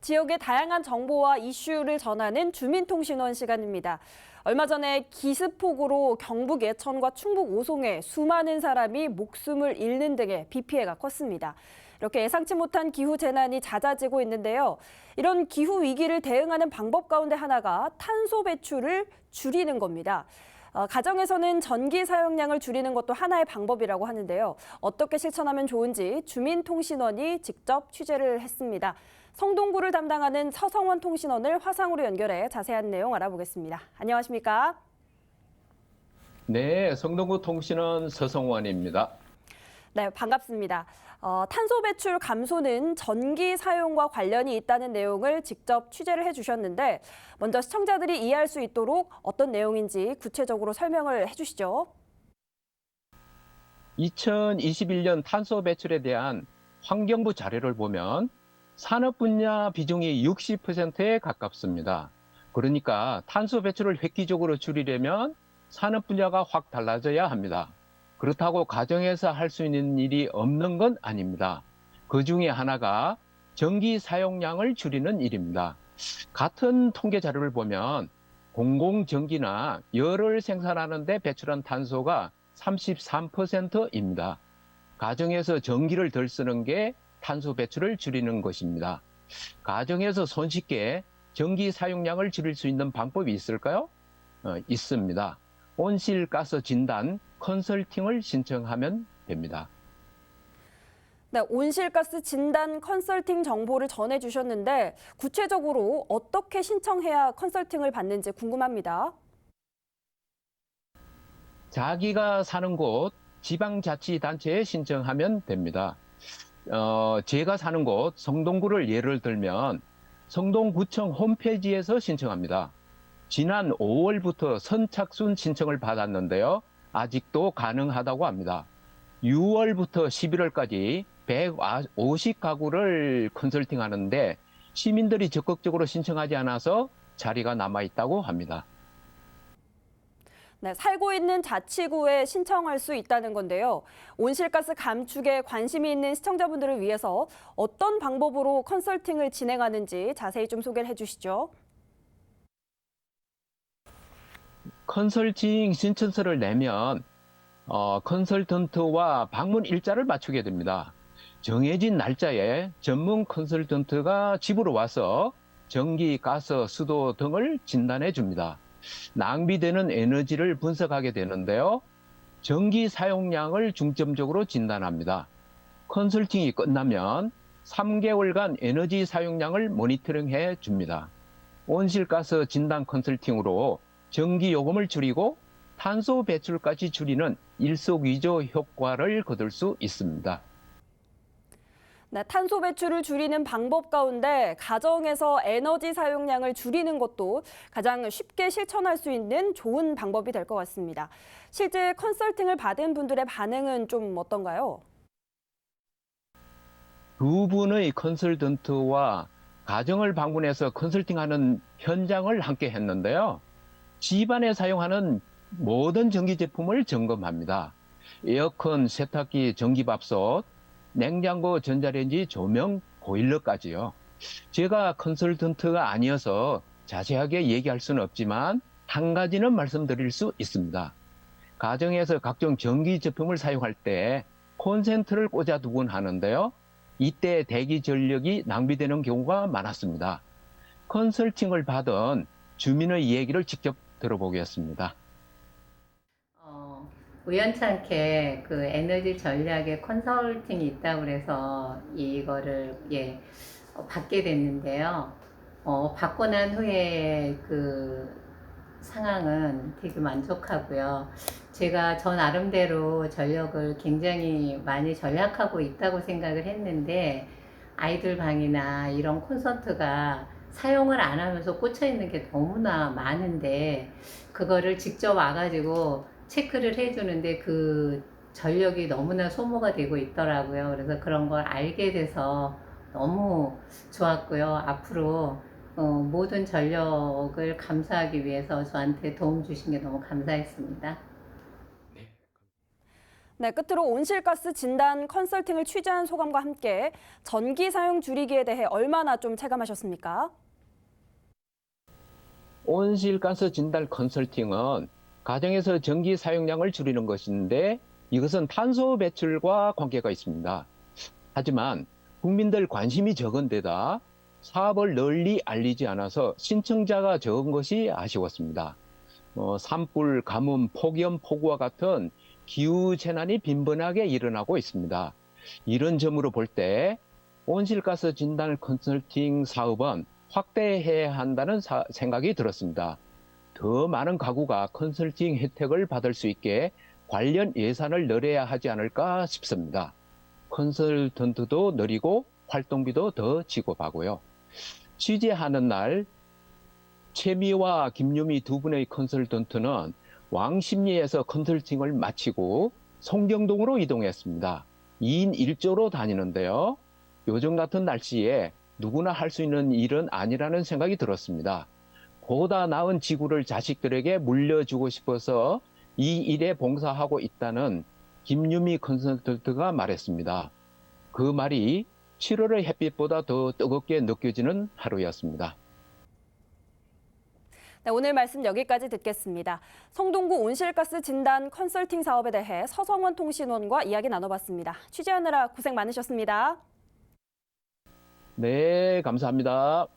지역의 다양한 정보와 이슈를 전하는 주민통신원 시간입니다. 얼마 전에 기습폭우로 경북 예천과 충북 오송에 수많은 사람이 목숨을 잃는 등의 비 피해가 컸습니다. 이렇게 예상치 못한 기후 재난이 잦아지고 있는데요. 이런 기후 위기를 대응하는 방법 가운데 하나가 탄소 배출을 줄이는 겁니다. 어, 가정에서는 전기 사용량을 줄이는 것도 하나의 방법이라고 하는데요. 어떻게 실천하면 좋은지 주민통신원이 직접 취재를 했습니다. 성동구를 담당하는 서성원 통신원을 화상으로 연결해 자세한 내용 알아보겠습니다. 안녕하십니까? 네, 성동구 통신원 서성원입니다. 네, 반갑습니다. 어, 탄소 배출 감소는 전기 사용과 관련이 있다는 내용을 직접 취재를 해주셨는데 먼저 시청자들이 이해할 수 있도록 어떤 내용인지 구체적으로 설명을 해주시죠. 2021년 탄소 배출에 대한 환경부 자료를 보면 산업 분야 비중이 60%에 가깝습니다. 그러니까 탄소 배출을 획기적으로 줄이려면 산업 분야가 확 달라져야 합니다. 그렇다고 가정에서 할 수 있는 일이 없는 건 아닙니다. 그 중에 하나가 전기 사용량을 줄이는 일입니다. 같은 통계 자료를 보면 공공전기나 열을 생산하는데 배출한 탄소가 33%입니다. 가정에서 전기를 덜 쓰는 게 탄소 배출을 줄이는 것입니다. 가정에서 손쉽게 전기 사용량을 줄일 수 있는 방법이 있을까요? 어, 있습니다. 온실가스 진단 컨설팅을 신청하면 됩니다. 네, 온실가스 진단 컨설팅 정보를 전해주셨는데 구체적으로 어떻게 신청해야 컨설팅을 받는지 궁금합니다. 자기가 사는 곳 지방자치단체에 신청하면 됩니다. 어, 제가 사는 곳 성동구를 예를 들면 성동구청 홈페이지에서 신청합니다. 지난 5월부터 선착순 신청을 받았는데요. 아직도 가능하다고 합니다. 6월부터 11월까지 150가구를 컨설팅 하는데 시민들이 적극적으로 신청하지 않아서 자리가 남아 있다고 합니다. 네, 살고 있는 자치구에 신청할 수 있다는 건데요. 온실가스 감축에 관심이 있는 시청자분들을 위해서 어떤 방법으로 컨설팅을 진행하는지 자세히 좀 소개를 해주시죠. 컨설팅 신청서를 내면 어, 컨설턴트와 방문 일자를 맞추게 됩니다. 정해진 날짜에 전문 컨설턴트가 집으로 와서 전기, 가스, 수도 등을 진단해 줍니다. 낭비되는 에너지를 분석하게 되는데요. 전기 사용량을 중점적으로 진단합니다. 컨설팅이 끝나면 3개월간 에너지 사용량을 모니터링해 줍니다. 온실가스 진단 컨설팅으로 전기 요금을 줄이고 탄소 배출까지 줄이는 일석이조 효과를 거둘 수 있습니다. 네, 탄소 배출을 줄이는 방법 가운데 가정에서 에너지 사용량을 줄이는 것도 가장 쉽게 실천할 수 있는 좋은 방법이 될 것 같습니다. 실제 컨설팅을 받은 분들의 반응은 좀 어떤가요? 두 분의 컨설턴트와 가정을 방문해서 컨설팅하는 현장을 함께 했는데요. 집안에 사용하는 모든 전기 제품을 점검합니다. 에어컨, 세탁기, 전기밥솥, 냉장고, 전자레인지, 조명, 보일러까지요. 제가 컨설턴트가 아니어서 자세하게 얘기할 수는 없지만 한 가지는 말씀드릴 수 있습니다. 가정에서 각종 전기 제품을 사용할 때 콘센트를 꽂아두곤 하는데요. 이때 대기 전력이 낭비되는 경우가 많았습니다. 컨설팅을 받은 주민의 얘기를 직접 들어보겠습니다. 어, 우연찮게 그 에너지 전략의 컨설팅이 있다고 그래서 이거를 예 어, 받게 됐는데요. 어, 받고 난 후에 그 상황은 되게 만족하고요. 제가 저 나름대로 전력을 굉장히 많이 절약하고 있다고 생각을 했는데 아이들 방이나 이런 콘서트가 사용을 안 하면서 꽂혀 있는 게 너무나 많은데 그거를 직접 와가지고 체크를 해주는데 그 전력이 너무나 소모가 되고 있더라고요. 그래서 그런 걸 알게 돼서 너무 좋았고요. 앞으로 어, 모든 전력을 감사하기 위해서 저한테 도움 주신 게 너무 감사했습니다. 네, 끝으로 온실가스 진단 컨설팅을 취재한 소감과 함께 전기 사용 줄이기에 대해 얼마나 좀 체감하셨습니까? 온실가스 진단 컨설팅은 가정에서 전기 사용량을 줄이는 것인데 이것은 탄소 배출과 관계가 있습니다. 하지만 국민들 관심이 적은 데다 사업을 널리 알리지 않아서 신청자가 적은 것이 아쉬웠습니다. 어, 산불, 가뭄, 폭염, 폭우와 같은 기후 재난이 빈번하게 일어나고 있습니다. 이런 점으로 볼 때 온실가스 진단 컨설팅 사업은 확대해야 한다는 사- 생각이 들었습니다. 더 많은 가구가 컨설팅 혜택을 받을 수 있게 관련 예산을 늘려야 하지 않을까 싶습니다. 컨설턴트도 늘리고 활동비도 더 지급하고요. 취재하는 날 최미와 김유미 두 분의 컨설턴트는 왕십리에서 컨설팅을 마치고 송경동으로 이동했습니다. 2인 1조로 다니는데요. 요즘 같은 날씨에 누구나 할 수 있는 일은 아니라는 생각이 들었습니다. 보다 나은 지구를 자식들에게 물려주고 싶어서 이 일에 봉사하고 있다는 김유미 컨설턴트가 말했습니다. 그 말이 7월의 햇빛보다 더 뜨겁게 느껴지는 하루였습니다. 네, 오늘 말씀 여기까지 듣겠습니다. 성동구 온실가스 진단 컨설팅 사업에 대해 서성원 통신원과 이야기 나눠봤습니다. 취재하느라 고생 많으셨습니다. 네, 감사합니다.